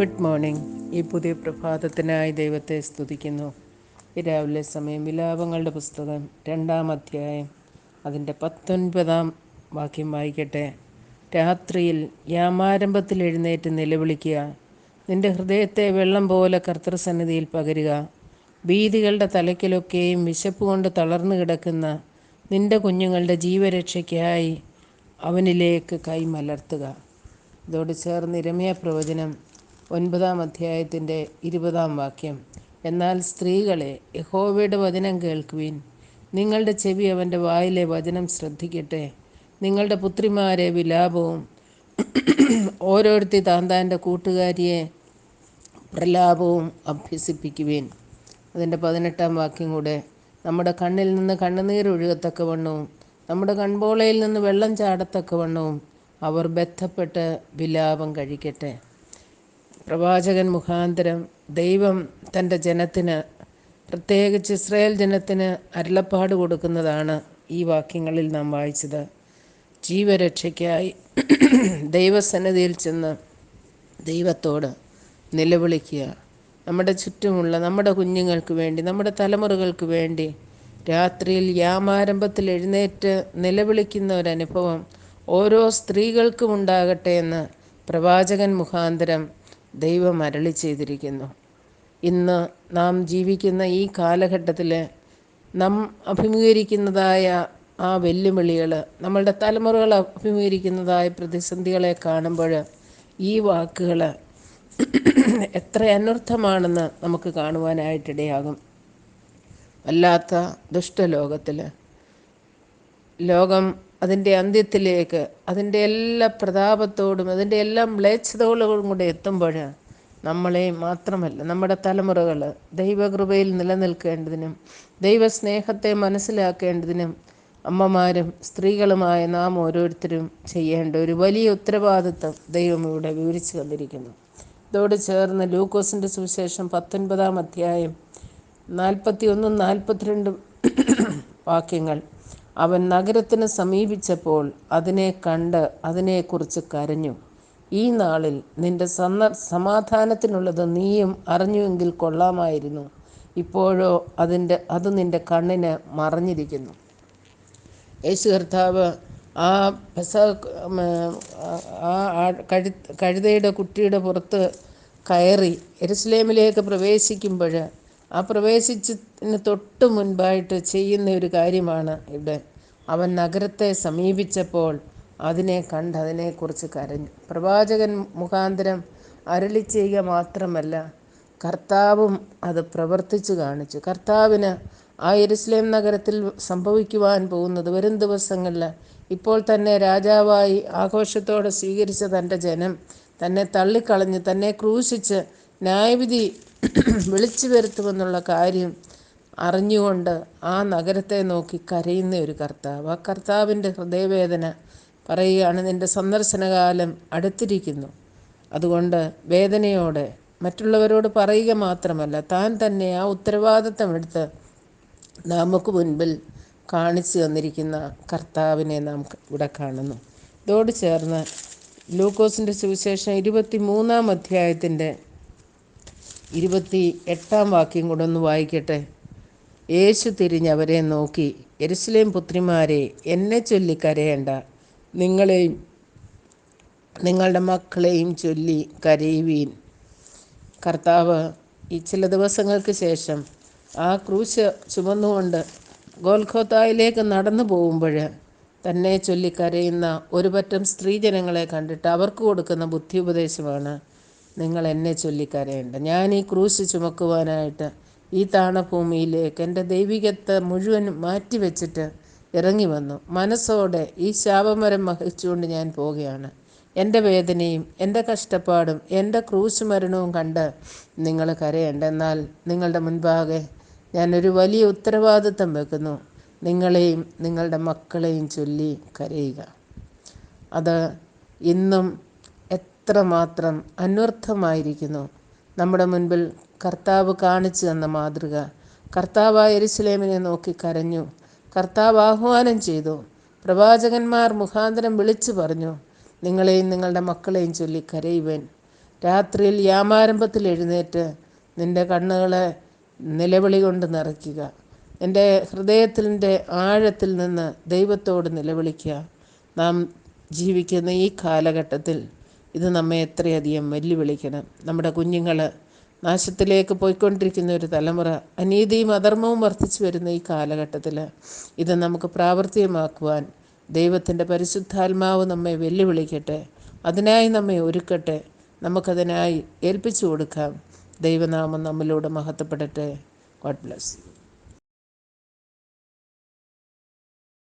Good morning ഈ പുതിയ പ്രഭാതത്തിനായി ദൈവത്തെ സ്തുതിക്കുന്നു. ഈ രാവിലെ സമയം വിലാപങ്ങളുടെ പുസ്തകം രണ്ടാം അധ്യായം. അതിന്റെ പത്തൊൻപതാം വാക്യം വായിക്കട്ടെ. രാത്രിയിൽ യാമാരംഭത്തിൽ എഴുന്നേറ്റ് നിലവിളിക്കുക. നിന്റെ ഹൃദയത്തെ വെള്ളം പോലെ കർത്തൃസന്നിധിയിൽ പകരുക. ഭീതികളുടെ തലക്കിലൊക്കെയും വിശപ്പ് കൊണ്ട് തളർന്നു കിടക്കുന്ന നിന്റെ കുഞ്ഞുങ്ങളുടെ ജീവരക്ഷയ്ക്കായി അവനിലേക്ക് കൈമലർത്തുക. ഇതോട് ചേർന്ന് ഇരമയ പ്രവചനം ഒൻപതാം അധ്യായത്തിന്റെ ഇരുപതാം വാക്യം. എന്നാൽ സ്ത്രീകളെ യഹോവയുടെ വചനം കേൾക്കുവിൻ. നിങ്ങളുടെ ചെവി അവന്റെ വായിലെ വചനം ശ്രദ്ധിക്കട്ടെ. നിങ്ങളുടെ പുത്രിമാരെ വിലാപവും ഓരോരുത്തി താന്താന്റെ കൂട്ടുകാരിയെ പ്രലാപവും അഭ്യസിപ്പിക്കുവിൻ. അതിന്റെ പതിനെട്ടാം വാക്യം കൂടെ നമ്മുടെ കണ്ണിൽ നിന്ന് കണ്ണുനീർ ഒഴുകത്തക്കവണ്ണവും നമ്മുടെ കൺപോളയിൽ നിന്ന് വെള്ളം ചാടത്തക്കവണ്ണവും അവർ ബന്ധപ്പെട്ട് വിലാപം കഴിക്കട്ടെ. പ്രവാചകൻ മുഖാന്തരം ദൈവം തന്റെ ജനത്തിന് പ്രത്യേകിച്ച് ഇസ്രായേൽ ജനത്തിന് അരുളപ്പാട് കൊടുക്കുന്നതാണ് ഈ വാക്യങ്ങളിൽ നാം വായിച്ചത്. ജീവരക്ഷയ്ക്കായി ദൈവസന്നിധിയിൽ ചെന്ന് ദൈവത്തോട് നിലവിളിക്കുക. നമ്മുടെ ചുറ്റുമുള്ള നമ്മുടെ കുഞ്ഞുങ്ങൾക്ക് വേണ്ടി നമ്മുടെ തലമുറകൾക്ക് വേണ്ടി രാത്രിയിൽ യാമാരംഭത്തിൽ എഴുന്നേറ്റ് നിലവിളിക്കുന്ന ഒരനുഭവം ഓരോ സ്ത്രീകൾക്കും ഉണ്ടാകട്ടെ എന്ന് പ്രവാചകൻ മുഖാന്തരം ദൈവം അരളി ചെയ്തിരിക്കുന്നു. ഇന്ന് നാം ജീവിക്കുന്ന ഈ കാലഘട്ടത്തിൽ നാം അഭിമുഖീകരിക്കുന്നതായ ആ വെല്ലുവിളികൾ നമ്മളുടെ തലമുറകൾ അഭിമുഖീകരിക്കുന്നതായ പ്രതിസന്ധികളെ കാണുമ്പോൾ ഈ വാക്കുകൾ എത്ര അനർത്ഥമാണെന്ന് നമുക്ക് കാണുവാനായിട്ടിടയാകും. വല്ലാത്ത ദുഷ്ടലോകത്തിൽ ലോകം അതിന്റെ അന്ത്യത്തിലേക്ക് അതിന്റെ എല്ലാ പ്രതാപത്തോടും അതിന്റെ എല്ലാ മ്ലേച്ഛതകളോടും കൂടെ എത്തുമ്പോൾ നമ്മളെ മാത്രമല്ല നമ്മുടെ തലമുറകൾ ദൈവകൃപയിൽ നിലനിൽക്കേണ്ടതിനും ദൈവസ്നേഹത്തെ മനസ്സിലാക്കേണ്ടതിനും അമ്മമാരും സ്ത്രീകളുമായ നാം ഓരോരുത്തരും ചെയ്യേണ്ട ഒരു വലിയ ഉത്തരവാദിത്വം ദൈവം ഇവിടെ വിവരിച്ചു തന്നിരിക്കുന്നു. ഇതോട് ചേർന്ന് ലൂക്കോസിന്റെ സുവിശേഷം പത്തൊൻപതാം അധ്യായം നാൽപ്പത്തി ഒന്നും നാൽപ്പത്തിരണ്ടും വാക്യങ്ങൾ. അവൻ നഗരത്തിന് സമീപിച്ചപ്പോൾ അതിനെ കണ്ട് അതിനെക്കുറിച്ച് കരഞ്ഞു. ഈ നാളിൽ നിന്റെ സന്ന സമാധാനത്തിനുള്ളത് നീയും അറിഞ്ഞുവെങ്കിൽ കൊള്ളാമായിരുന്നു. ഇപ്പോഴോ അതിന്റെ അത് നിന്റെ കണ്ണിന് മറഞ്ഞിരിക്കുന്നു. യേശു കർത്താവ് ആ പെസ ആ കഴു കഴുതയുടെ കുട്ടിയുടെ പുറത്ത് കയറി എരുസലേമിലേക്ക് പ്രവേശിക്കുമ്പോൾ ആ പ്രവേശിച്ചതിന് തൊട്ട് മുൻപായിട്ട് ചെയ്യുന്ന ഒരു കാര്യമാണ് ഇവിടെ. അവൻ നഗരത്തെ സമീപിച്ചപ്പോൾ അതിനെ കണ്ട് അതിനെക്കുറിച്ച് കരഞ്ഞു. പ്രവാചകൻ മുഖാന്തരം അരളി ചെയ്യുക മാത്രമല്ല കർത്താവും അത് പ്രവർത്തിച്ചു കാണിച്ചു. കർത്താവിന് ആ എരുസ്ലേം നഗരത്തിൽ സംഭവിക്കുവാൻ പോകുന്നത് വരും ദിവസങ്ങളിൽ ഇപ്പോൾ തന്നെ രാജാവായി ആഘോഷത്തോടെ സ്വീകരിച്ച തന്റെ ജനം തന്നെ തള്ളിക്കളഞ്ഞ് തന്നെ ക്രൂശിച്ച് ന്യായവിധി വിളിച്ചു വരുത്തുമെന്നുള്ള കാര്യം അറിഞ്ഞുകൊണ്ട് ആ നഗരത്തെ നോക്കി കരയുന്ന ഒരു കർത്താവ്. ആ കർത്താവിന്റെ ഹൃദയവേദന പറയുകയാണ് നിന്റെ സന്ദർശനകാലം അടുത്തിരിക്കുന്നു. അതുകൊണ്ട് വേദനയോടെ മറ്റുള്ളവരോട് പറയുക മാത്രമല്ല താൻ തന്നെ ആ ഉത്തരവാദിത്വം എടുത്ത് നമുക്ക് മുൻപിൽ കാണിച്ചു തന്നിരിക്കുന്ന കർത്താവിനെ നാം ഇവിടെ കാണുന്നു. ഇതോട് ചേർന്ന് ലൂക്കോസിന്റെ സുവിശേഷം ഇരുപത്തി മൂന്നാം അധ്യായത്തിന്റെ ഇരുപത്തി എട്ടാം വാക്യം കൂടെ ഒന്ന് വായിക്കട്ടെ. യേശു തിരിഞ്ഞവരെ നോക്കി എരുസലേം പുത്രിമാരെ എന്നെ ചൊല്ലി കരയേണ്ട. നിങ്ങളെയും നിങ്ങളുടെ മക്കളെയും ചൊല്ലി കരയുവീൻ. കർത്താവ് ഈ ചില ദിവസങ്ങൾക്ക് ശേഷം ആ ക്രൂശ് ചുമന്നുകൊണ്ട് ഗോൽഖോത്തായിലേക്ക് നടന്നു പോകുമ്പോൾ തന്നെ ചൊല്ലി കരയുന്ന ഒരു പറ്റം സ്ത്രീജനങ്ങളെ കണ്ടിട്ട് അവർക്ക് കൊടുക്കുന്ന ബുദ്ധി ഉപദേശമാണ് നിങ്ങൾ എന്നെ ചൊല്ലിക്കരയേണ്ട ഞാൻ ഈ ക്രൂശ് ചുമക്കുവാനായിട്ട് ഈ താണഭൂമിയിലേക്ക് എന്റെ ദൈവികത്തെ മുഴുവനും മാറ്റിവെച്ചിട്ട് ഇറങ്ങി വന്നു. മനസ്സോടെ ഈ ശാപമരം വഹിച്ചുകൊണ്ട് ഞാൻ പോവുകയാണ്. എന്റെ വേദനയും എന്റെ കഷ്ടപ്പാടും എന്റെ ക്രൂശ് മരണവും കണ്ട് നിങ്ങൾ കരയേണ്ട. എന്നാൽ നിങ്ങളുടെ മുൻപാകെ ഞാനൊരു വലിയ ഉത്തരവാദിത്തം വെക്കുന്നു. നിങ്ങളെയും നിങ്ങളുടെ മക്കളെയും ചൊല്ലി കരയുക. അത് ഇന്നും എത്രമാത്രം അന്വർത്ഥമായിരിക്കുന്നു. നമ്മുടെ മുൻപിൽ കർത്താവ് കാണിച്ചു തന്ന മാതൃക. കർത്താവ് എരുസലേമിനെ നോക്കി കരഞ്ഞു. കർത്താവ് ആഹ്വാനം ചെയ്തു. പ്രവാചകന്മാർ മുഖാന്തരം വിളിച്ചു പറഞ്ഞു നിങ്ങളെയും നിങ്ങളുടെ മക്കളെയും ചൊല്ലി കരയുവൻ. രാത്രിയിൽ യാമാരംഭത്തിൽ എഴുന്നേറ്റ് നിന്റെ കണ്ണുകളെ നിലവിളി കൊണ്ട് നിറയ്ക്കുക എന്റെ ഹൃദയത്തിന്റെ ആഴത്തിൽ നിന്ന് ദൈവത്തോട് നിലവിളിക്കുക. നാം ജീവിക്കുന്ന ഈ കാലഘട്ടത്തിൽ ഇത് നമ്മെ എത്രയധികം വെല്ലുവിളിക്കണം. നമ്മുടെ കുഞ്ഞുങ്ങൾ നാശത്തിലേക്ക് പോയിക്കൊണ്ടിരിക്കുന്ന ഒരു തലമുറ അനീതിയും അധർമ്മവും വർദ്ധിച്ചു വരുന്ന ഈ കാലഘട്ടത്തിൽ ഇത് നമുക്ക് പ്രാവർത്തികമാക്കുവാൻ ദൈവത്തിന്റെ പരിശുദ്ധാത്മാവ് നമ്മെ വെല്ലുവിളിക്കട്ടെ അതിനായി നമ്മെ ഒരുക്കട്ടെ നമുക്കതിനായി ഏൽപ്പിച്ചു കൊടുക്കാം. ദൈവനാമം നമ്മിലൂടെ മഹത്വപ്പെടട്ടെ. God bless